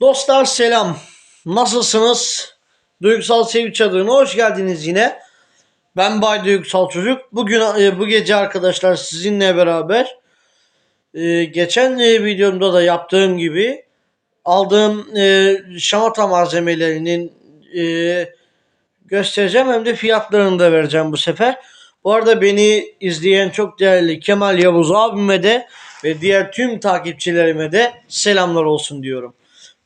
Dostlar selam. Nasılsınız? Duygusal Sevgi Çadırı'na hoş geldiniz yine. Ben Bay Duygusal Çocuk. Bugün e, bu gece arkadaşlar sizinle beraber e, geçen e, videomda da yaptığım gibi aldığım şamata malzemelerinin göstereceğim hem de fiyatlarını da vereceğim bu sefer. Bu arada beni izleyen çok değerli Kemal Yavuz abime de ve diğer tüm takipçilerime de selamlar olsun diyorum.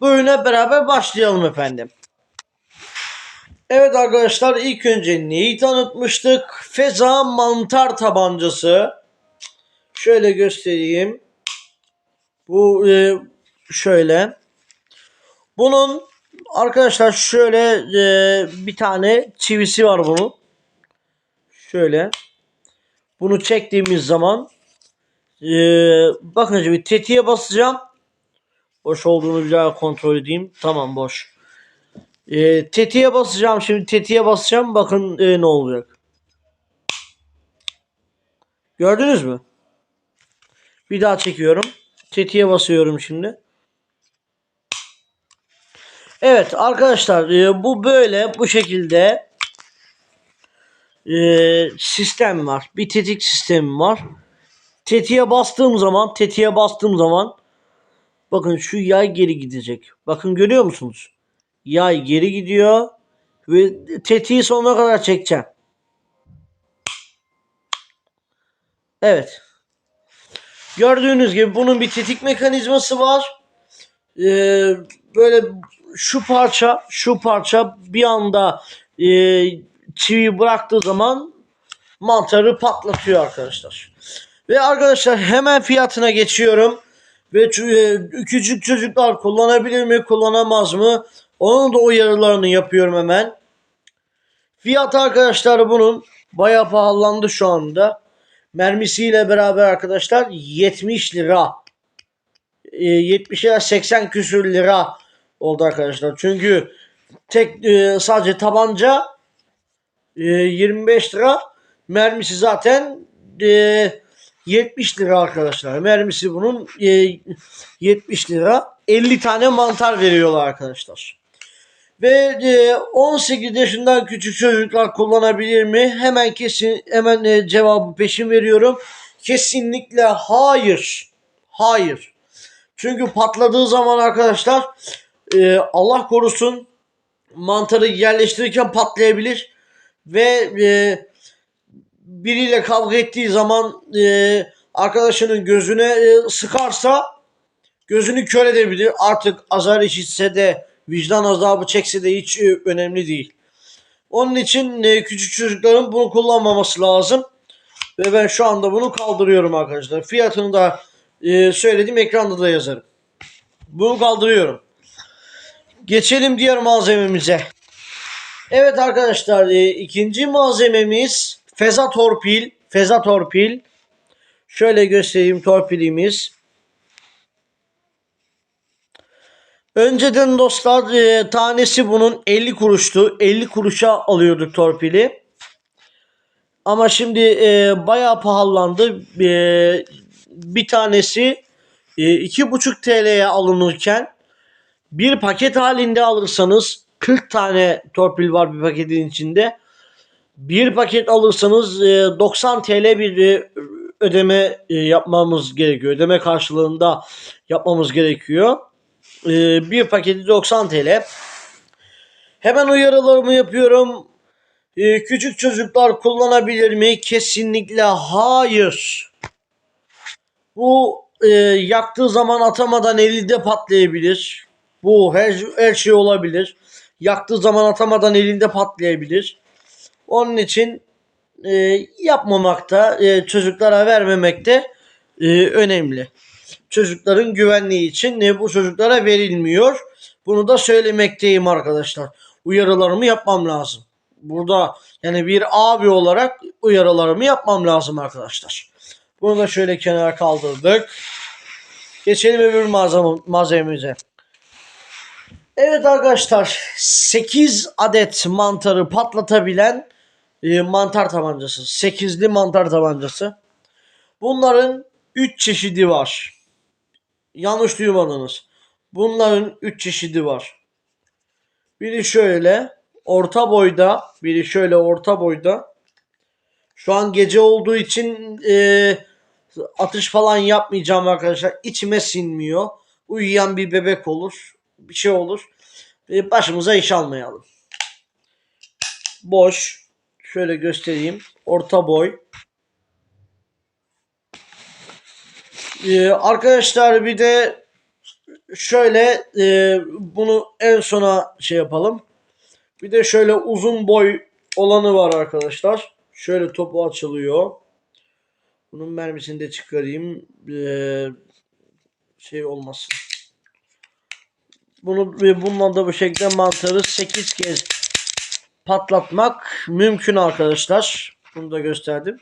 Bugüne beraber başlayalım efendim. Evet arkadaşlar ilk önce neyi tanıtmıştık? Feza mantar tabancası. Şöyle göstereyim. Bu e, şöyle. Bunun arkadaşlar şöyle e, bir tane çivisi var bunun. Şöyle. Bunu çektiğimiz zaman e, bakın şimdi tetiğe basacağım. Boş olduğunu bir daha kontrol edeyim. Tamam boş. E, tetiğe basacağım şimdi tetiğe basacağım. Bakın e, ne olacak. Gördünüz mü? Bir daha çekiyorum. Tetiğe basıyorum şimdi. Evet arkadaşlar e, bu böyle bu şekilde e, sistem var. Bir tetik sistemi var. Tetiğe bastığım zaman tetiğe bastığım zaman bakın şu yay geri gidecek. Bakın görüyor musunuz? Yay geri gidiyor ve tetiği sonuna kadar çekeceğim. Evet. Gördüğünüz gibi bunun bir tetik mekanizması var. Ee, böyle şu parça şu parça bir anda e, çivi bıraktığı zaman mantarı patlatıyor arkadaşlar. Ve arkadaşlar hemen fiyatına geçiyorum. Ve e, küçük çocuklar kullanabilir mi kullanamaz mı? Onun da uyarılarını yapıyorum hemen. Fiyat arkadaşlar bunun bayağı pahalandı şu anda. Mermisiyle beraber arkadaşlar 70 lira. E, 70 lira 80 küsür lira oldu arkadaşlar. Çünkü tek e, sadece tabanca e, 25 lira. Mermisi zaten e, 70 lira arkadaşlar. Mermisi bunun e, 70 lira. 50 tane mantar veriyorlar arkadaşlar. Ve e, 18 yaşından küçük çocuklar kullanabilir mi? Hemen kesin hemen e, cevabı peşin veriyorum. Kesinlikle hayır. Hayır. Çünkü patladığı zaman arkadaşlar e, Allah korusun mantarı yerleştirirken patlayabilir ve e, biriyle kavga ettiği zaman e, arkadaşının gözüne e, sıkarsa gözünü kör edebilir. Artık azar işitse de vicdan azabı çekse de hiç e, önemli değil. Onun için e, küçük çocukların bunu kullanmaması lazım. Ve ben şu anda bunu kaldırıyorum arkadaşlar. Fiyatını da e, söyledim ekranda da yazarım. Bunu kaldırıyorum. Geçelim diğer malzememize. Evet arkadaşlar e, ikinci malzememiz feza torpil. Feza torpil. Şöyle göstereyim torpilimiz. Önceden dostlar e, tanesi bunun 50 kuruştu. 50 kuruşa alıyorduk torpili. Ama şimdi e, bayağı pahalandı. E, bir tanesi e, 2,5 TL'ye alınırken bir paket halinde alırsanız 40 tane torpil var bir paketin içinde. Bir paket alırsanız e, 90 TL bir e, ödeme e, yapmamız gerekiyor. Ödeme karşılığında yapmamız gerekiyor. E, bir paketi 90 TL. Hemen uyarılarımı yapıyorum. E, küçük çocuklar kullanabilir mi? Kesinlikle hayır. Bu e, yaktığı zaman atamadan elinde patlayabilir. Bu her, her şey olabilir. Yaktığı zaman atamadan elinde patlayabilir. Onun için e, yapmamakta, e, çocuklara vermemekte e, önemli. Çocukların güvenliği için e, bu çocuklara verilmiyor. Bunu da söylemekteyim arkadaşlar. Uyarılarımı yapmam lazım. Burada yani bir abi olarak uyarılarımı yapmam lazım arkadaşlar. Bunu da şöyle kenara kaldırdık. Geçelim öbür malzeme, malzememize. Evet arkadaşlar 8 adet mantarı patlatabilen e, mantar tabancası. 8'li mantar tabancası. Bunların 3 çeşidi var. Yanlış duymadınız. Bunların 3 çeşidi var. Biri şöyle orta boyda, biri şöyle orta boyda. Şu an gece olduğu için e, atış falan yapmayacağım arkadaşlar. İçime sinmiyor. Uyuyan bir bebek olur. Bir şey olur. E, başımıza iş almayalım. Boş. Şöyle göstereyim. Orta boy. E, arkadaşlar bir de şöyle e, bunu en sona şey yapalım. Bir de şöyle uzun boy olanı var arkadaşlar. Şöyle topu açılıyor. Bunun mermisini de çıkarayım. Ee, şey olmasın. Bunu ve bununla da bu şekilde mantarı 8 kez patlatmak mümkün arkadaşlar. Bunu da gösterdim.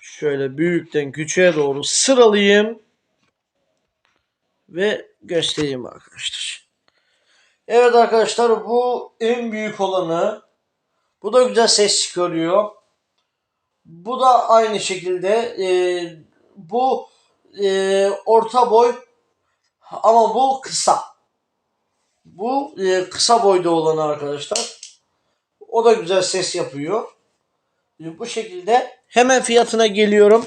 Şöyle büyükten küçüğe doğru sıralayayım ve göstereyim arkadaşlar. Evet arkadaşlar bu en büyük olanı. Bu da güzel ses çıkarıyor. Bu da aynı şekilde e, bu e, orta boy ama bu kısa. Bu e, kısa boyda olanı arkadaşlar. O da güzel ses yapıyor. E, bu şekilde hemen fiyatına geliyorum.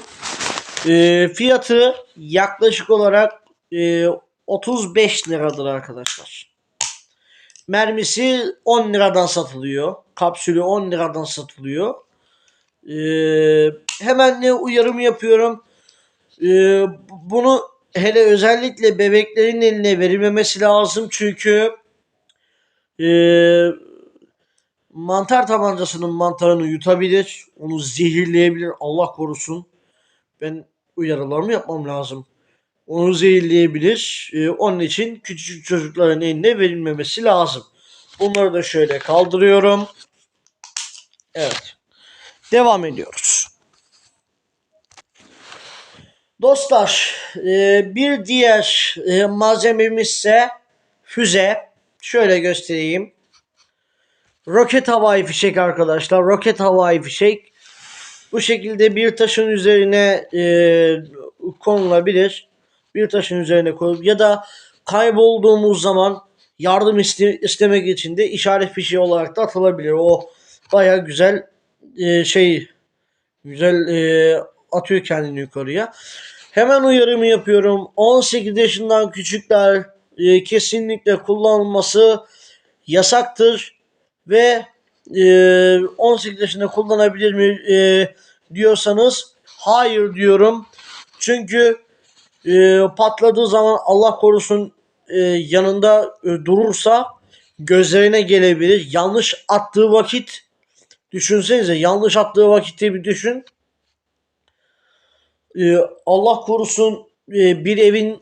E, fiyatı yaklaşık olarak e, 35 liradır arkadaşlar. Mermisi 10 liradan satılıyor. Kapsülü 10 liradan satılıyor. Ee, hemen ne uyarım yapıyorum. Ee, bunu hele özellikle bebeklerin eline verilmemesi lazım. Çünkü e, mantar tabancasının mantarını yutabilir. Onu zehirleyebilir. Allah korusun. Ben uyarılarımı yapmam lazım. Onu zehirleyebilir. Ee, onun için küçücük çocukların eline verilmemesi lazım. Bunları da şöyle kaldırıyorum. Evet. Devam ediyoruz. Dostlar e, bir diğer e, malzememiz ise füze. Şöyle göstereyim. Roket havai fişek arkadaşlar. Roket havai fişek. Bu şekilde bir taşın üzerine e, konulabilir. Bir taşın üzerine koyup ya da kaybolduğumuz zaman yardım iste, istemek için de işaret fişeği olarak da atılabilir. O baya güzel şey güzel atıyor kendini yukarıya. Hemen uyarımı yapıyorum. 18 yaşından küçükler e, kesinlikle kullanılması yasaktır ve e, 18 yaşında kullanabilir mi e, diyorsanız hayır diyorum. Çünkü e, patladığı zaman Allah korusun e, yanında e, durursa gözlerine gelebilir. Yanlış attığı vakit düşünsenize yanlış attığı vakitte bir düşün. E, Allah korusun e, bir evin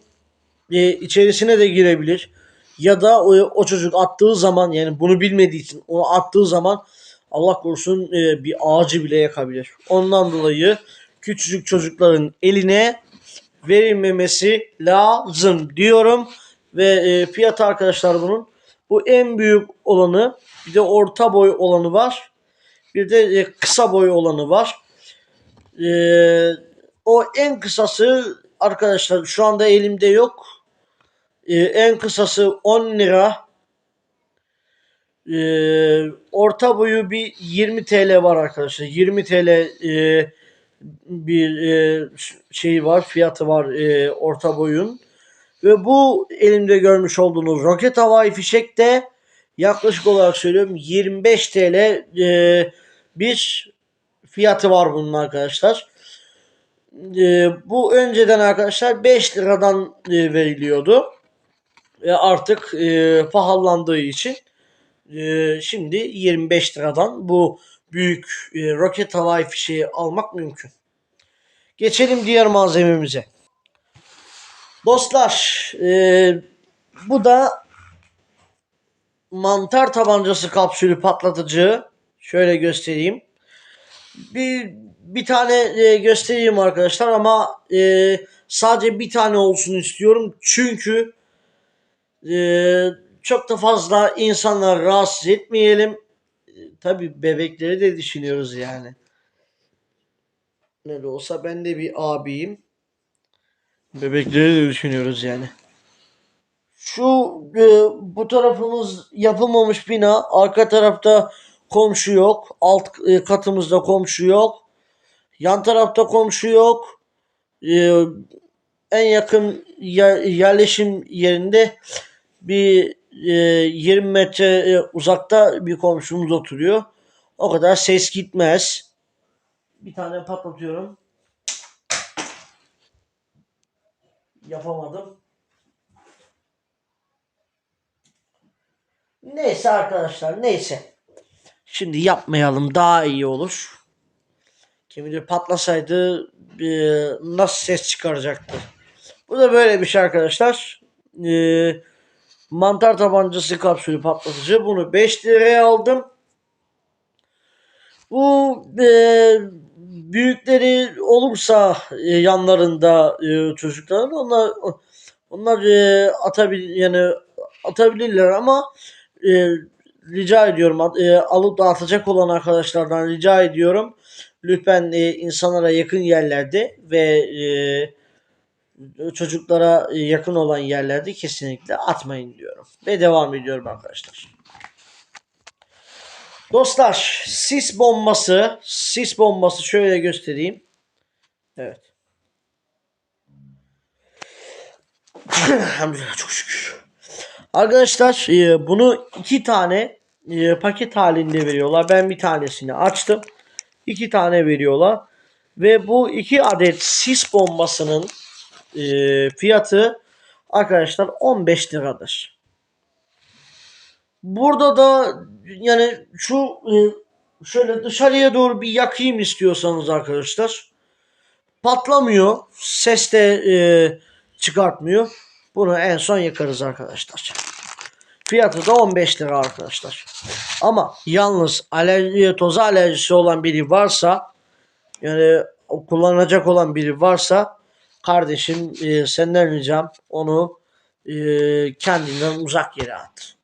e, içerisine de girebilir. Ya da o, o çocuk attığı zaman yani bunu bilmediği için onu attığı zaman Allah korusun e, bir ağacı bile yakabilir. Ondan dolayı küçücük çocukların eline verilmemesi lazım diyorum. Ve e, fiyat arkadaşlar bunun. Bu en büyük olanı bir de orta boy olanı var. Bir de e, kısa boy olanı var. E, o en kısası arkadaşlar şu anda elimde yok. E, en kısası 10 lira. E, orta boyu bir 20 TL var arkadaşlar. 20 TL e, bir e, şeyi var, fiyatı var e, orta boyun. Ve bu elimde görmüş olduğunuz roket havai fişek de yaklaşık olarak söylüyorum 25 TL e, bir fiyatı var bunun arkadaşlar. E, bu önceden arkadaşlar 5 liradan e, veriliyordu. Ve artık e, pahalandığı için e, şimdi 25 liradan bu büyük e, roket havai fişeği almak mümkün. Geçelim diğer malzememize. Dostlar e, bu da mantar tabancası kapsülü patlatıcı. Şöyle göstereyim. Bir bir tane e, göstereyim arkadaşlar ama e, sadece bir tane olsun istiyorum. Çünkü e, çok da fazla insanlar rahatsız etmeyelim. E, Tabi bebekleri de düşünüyoruz yani. Ne de olsa ben de bir abiyim. Bebekleri de düşünüyoruz yani. Şu e, bu tarafımız yapılmamış bina. Arka tarafta komşu yok. Alt e, katımızda komşu yok. Yan tarafta komşu yok. E, en yakın yer- yerleşim yerinde bir e, 20 metre e, uzakta bir komşumuz oturuyor. O kadar ses gitmez. Bir tane patlatıyorum. Yapamadım. Neyse arkadaşlar neyse. Şimdi yapmayalım daha iyi olur. Kim bilir patlasaydı nasıl ses çıkaracaktı. Bu da böyle bir şey arkadaşlar. E, mantar tabancası kapsülü patlatıcı. Bunu 5 liraya aldım. Bu e, büyükleri olursa e, yanlarında e, çocukların onlar onlar e, atabil yani atabilirler ama e, rica ediyorum e, alıp da atacak olan arkadaşlardan rica ediyorum lütfen e, insanlara yakın yerlerde ve e, çocuklara yakın olan yerlerde kesinlikle atmayın diyorum ve devam ediyorum arkadaşlar. Dostlar sis bombası sis bombası şöyle göstereyim. Evet. Çok şükür. Arkadaşlar e, bunu iki tane e, paket halinde veriyorlar. Ben bir tanesini açtım. İki tane veriyorlar. Ve bu iki adet sis bombasının e, fiyatı arkadaşlar 15 liradır. Burada da yani şu e, şöyle dışarıya doğru bir yakayım istiyorsanız arkadaşlar. Patlamıyor. Ses de e, çıkartmıyor. Bunu en son yakarız arkadaşlar. Fiyatı da 15 lira arkadaşlar. Ama yalnız alerji, toza alerjisi olan biri varsa yani kullanacak olan biri varsa kardeşim e, senden ricam onu e, kendinden uzak yere at.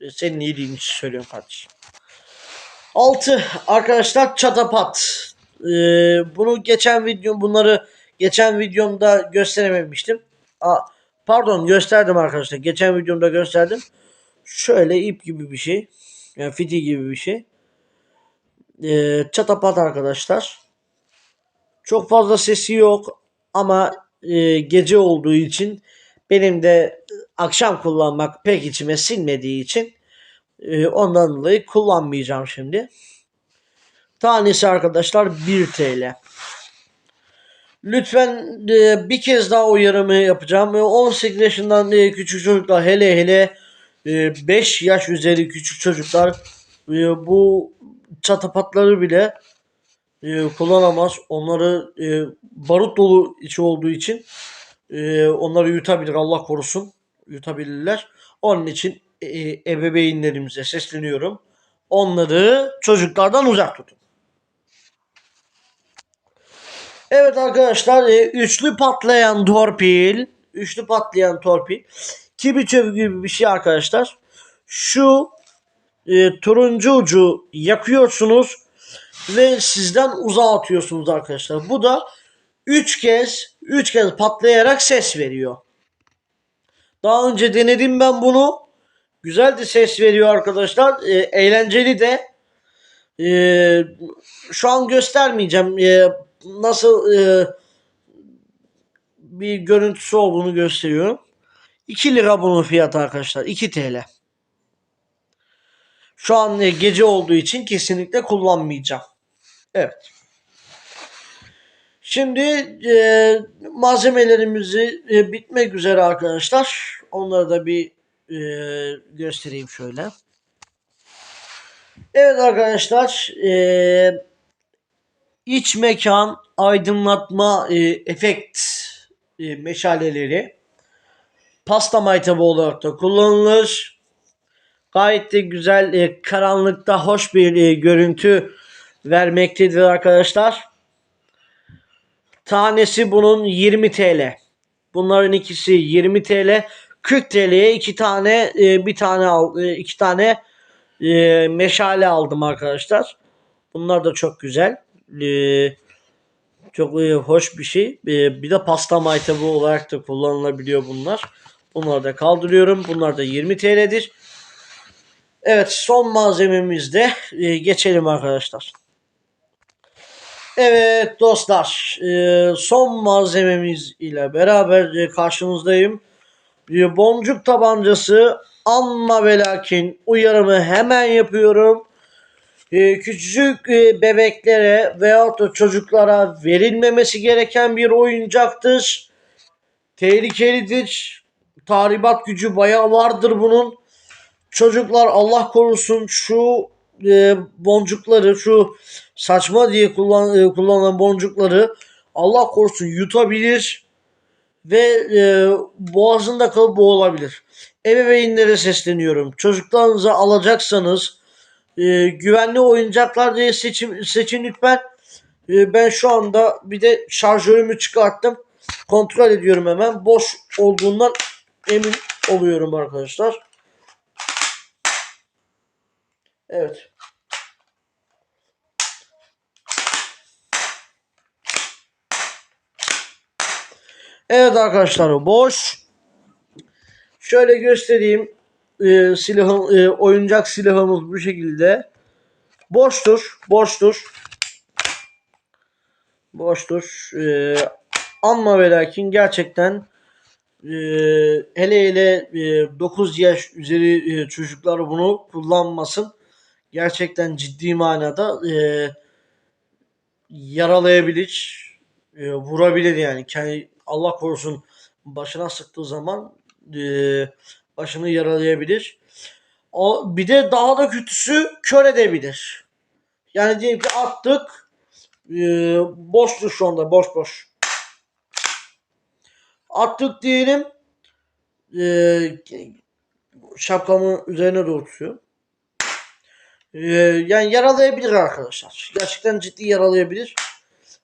E, senin iyiliğin için söylüyorum kardeşim. 6 arkadaşlar çatapat. E, bunu geçen video bunları geçen videomda gösterememiştim. Aa, pardon gösterdim arkadaşlar. Geçen videomda gösterdim. Şöyle ip gibi bir şey. Yani fiti gibi bir şey. E, çatapat arkadaşlar. Çok fazla sesi yok ama e, gece olduğu için benim de akşam kullanmak pek içime sinmediği için e, ondan dolayı kullanmayacağım şimdi. Tanesi arkadaşlar 1 TL. Lütfen e, bir kez daha uyarımı yapacağım. E, 18 yaşından e, küçük çocuklar hele hele e, 5 yaş üzeri küçük çocuklar e, bu çatapatları bile e, kullanamaz. Onları e, barut dolu içi olduğu için onları yutabilir Allah korusun. Yutabilirler. Onun için ebeveynlerimize sesleniyorum. Onları çocuklardan uzak tutun. Evet arkadaşlar üçlü patlayan torpil üçlü patlayan torpil kibi çöpü gibi bir şey arkadaşlar. Şu e, turuncu ucu yakıyorsunuz ve sizden uzağa atıyorsunuz arkadaşlar. Bu da 3 kez 3 kez patlayarak ses veriyor. Daha önce denedim ben bunu. Güzel de ses veriyor arkadaşlar. E, eğlenceli de. E, şu an göstermeyeceğim. E, nasıl e, bir görüntüsü olduğunu gösteriyorum. 2 lira bunun fiyatı arkadaşlar. 2 TL. Şu an e, gece olduğu için kesinlikle kullanmayacağım. Evet. Şimdi e, malzemelerimizi e, bitmek üzere arkadaşlar. Onları da bir e, göstereyim şöyle. Evet arkadaşlar. E, iç mekan aydınlatma e, efekt e, meşaleleri pasta maytabı olarak da kullanılır. Gayet de güzel e, karanlıkta hoş bir e, görüntü vermektedir arkadaşlar. Tanesi bunun 20 TL. Bunların ikisi 20 TL. 40 TL'ye iki tane e, bir tane al, e, iki tane e, meşale aldım arkadaşlar. Bunlar da çok güzel. E, çok e, hoş bir şey. E, bir de pasta maytabı olarak da kullanılabiliyor bunlar. Bunları da kaldırıyorum. Bunlar da 20 TL'dir. Evet son malzememizde e, geçelim arkadaşlar. Evet dostlar e, son malzememiz ile beraber e, karşınızdayım. E, boncuk tabancası amma ve lakin uyarımı hemen yapıyorum. E, küçücük bebeklere veyahut da çocuklara verilmemesi gereken bir oyuncaktır. Tehlikelidir. Tahribat gücü bayağı vardır bunun. Çocuklar Allah korusun şu e, boncukları şu saçma diye kullan, e, kullanılan boncukları Allah korusun yutabilir ve e, boğazında kalıp boğulabilir. Ebeveynlere sesleniyorum. Çocuklarınızı alacaksanız e, güvenli oyuncaklar diye seçim, seçin lütfen. E, ben şu anda bir de şarjörümü çıkarttım. Kontrol ediyorum hemen. Boş olduğundan emin oluyorum arkadaşlar. Evet. Evet arkadaşlar boş. Şöyle göstereyim. Ee, silahın e, oyuncak silahımız bu şekilde. Boştur, boştur. Boştur. Ee, ama ve lakin gerçekten e, hele hele e, 9 yaş üzeri e, çocuklar bunu kullanmasın. Gerçekten ciddi manada e, yaralayabilir, e, vurabilir yani. Kendi, Allah korusun başına sıktığı zaman e, başını yaralayabilir. O, bir de daha da kötüsü kör edebilir. Yani diyelim ki attık e, boştur şu anda boş boş. Attık diyelim e, şapkamı üzerine doğru tutuyor. E, yani yaralayabilir arkadaşlar. Gerçekten ciddi yaralayabilir.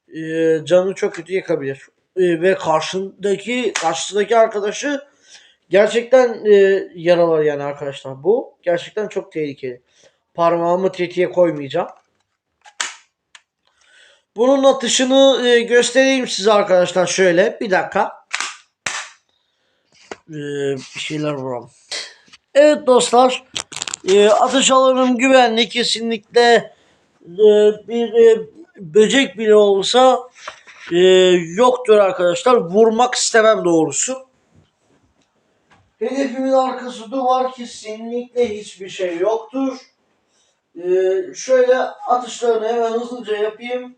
E, canını çok kötü yakabilir. E, ve karşındaki karşısındaki arkadaşı gerçekten e, yaralar yani arkadaşlar. Bu gerçekten çok tehlikeli. Parmağımı tetiğe koymayacağım. Bunun atışını e, göstereyim size arkadaşlar şöyle. Bir dakika. Ee, bir şeyler vuralım. Evet dostlar. E, atış alanım güvenli. Kesinlikle e, bir e, böcek bile olsa e, yoktur arkadaşlar. Vurmak istemem doğrusu. Hedefimin arkası duvar. Kesinlikle hiçbir şey yoktur. E, şöyle atışlarını hemen hızlıca yapayım.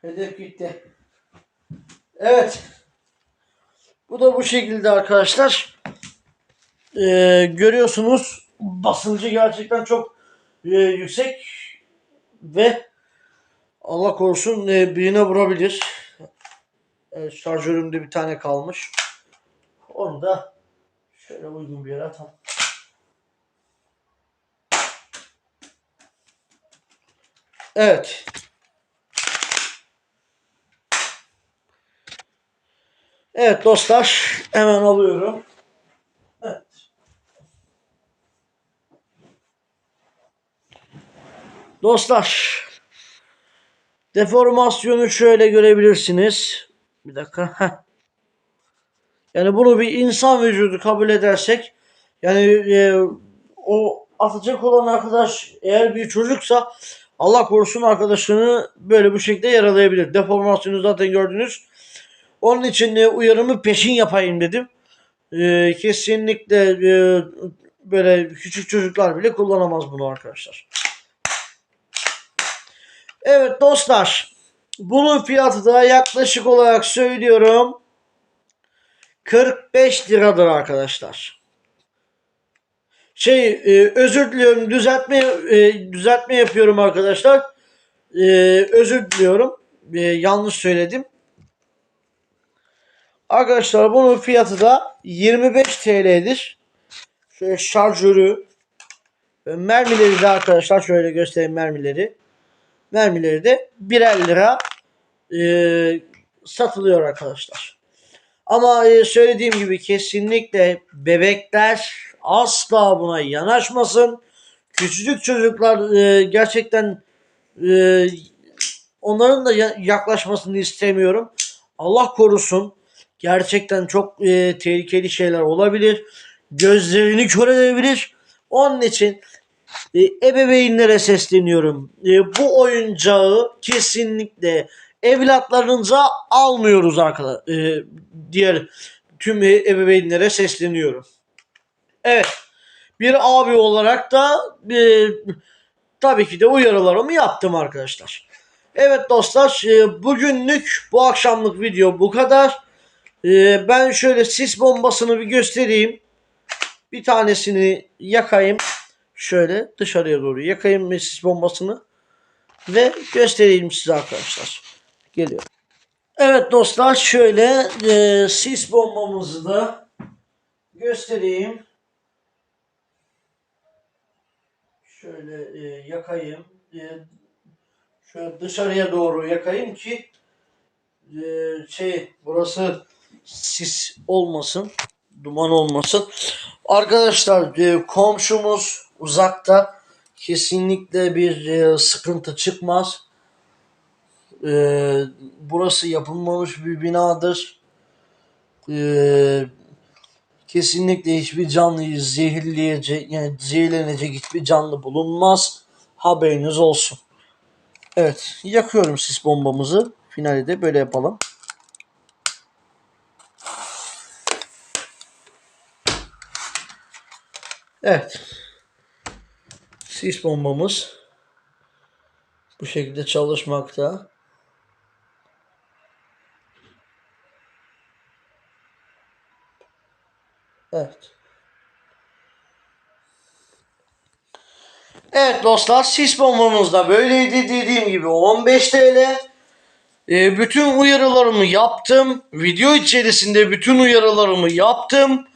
Hedef gitti. Evet. Bu da bu şekilde arkadaşlar. Ee, görüyorsunuz basıncı gerçekten çok e, yüksek ve Allah korusun e, birine vurabilir. Evet, şarjörümde bir tane kalmış. Onu da şöyle uygun bir yere atalım. Evet. Evet dostlar hemen alıyorum. Dostlar deformasyonu şöyle görebilirsiniz. Bir dakika. Heh. Yani bunu bir insan vücudu kabul edersek yani e, o atacak olan arkadaş eğer bir çocuksa Allah korusun arkadaşını böyle bu şekilde yaralayabilir. Deformasyonu zaten gördünüz. Onun için e, uyarımı peşin yapayım dedim. E, kesinlikle e, böyle küçük çocuklar bile kullanamaz bunu arkadaşlar. Evet dostlar. Bunun fiyatı da yaklaşık olarak söylüyorum. 45 liradır arkadaşlar. Şey e, özür diliyorum düzeltme e, düzeltme yapıyorum arkadaşlar. E, özür diliyorum. E, yanlış söyledim. Arkadaşlar bunun fiyatı da 25 TL'dir. Şöyle şarjörü ve mermileri de arkadaşlar şöyle göstereyim mermileri. Mermileri de birer lira e, satılıyor arkadaşlar. Ama e, söylediğim gibi kesinlikle bebekler asla buna yanaşmasın. Küçücük çocuklar e, gerçekten e, onların da ya- yaklaşmasını istemiyorum. Allah korusun. Gerçekten çok e, tehlikeli şeyler olabilir. Gözlerini kör edebilir. Onun için e, ebeveynlere sesleniyorum. E, bu oyuncağı kesinlikle evlatlarınıza almıyoruz arkadaşlar. E, diğer tüm ebeveynlere sesleniyorum. Evet. Bir abi olarak da e, tabii ki de uyarılarımı yaptım arkadaşlar. Evet dostlar e, bugünlük bu akşamlık video bu kadar. E, ben şöyle sis bombasını bir göstereyim. Bir tanesini yakayım. Şöyle dışarıya doğru yakayım ve sis bombasını. Ve göstereyim size arkadaşlar. Geliyor. Evet dostlar şöyle e, sis bombamızı da göstereyim. Şöyle e, yakayım. E, şöyle dışarıya doğru yakayım ki e, şey burası sis olmasın, duman olmasın. Arkadaşlar e, komşumuz uzakta kesinlikle bir e, sıkıntı çıkmaz. E, burası yapılmamış bir binadır. E, kesinlikle hiçbir canlıyı zehirleyecek yani zehirlenecek hiçbir canlı bulunmaz. Haberiniz olsun. Evet yakıyorum sis bombamızı. Finalde de böyle yapalım. Evet. Sis bombamız bu şekilde çalışmakta. Evet. Evet dostlar sis bombamız da böyleydi dediğim gibi 15 TL. Ee, bütün uyarılarımı yaptım. Video içerisinde bütün uyarılarımı yaptım.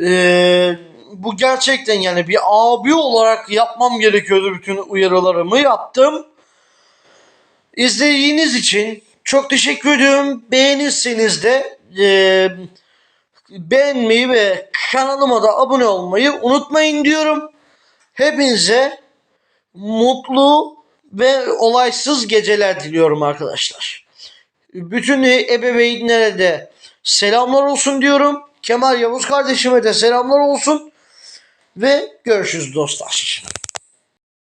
Ee, bu gerçekten yani bir abi olarak yapmam gerekiyordu bütün uyarılarımı yaptım. İzlediğiniz için çok teşekkür ediyorum. Beğenirseniz de e, beğenmeyi ve kanalıma da abone olmayı unutmayın diyorum. Hepinize mutlu ve olaysız geceler diliyorum arkadaşlar. Bütün ebeveynlere de selamlar olsun diyorum. Kemal Yavuz kardeşime de selamlar olsun. Ve görüşürüz dostlar.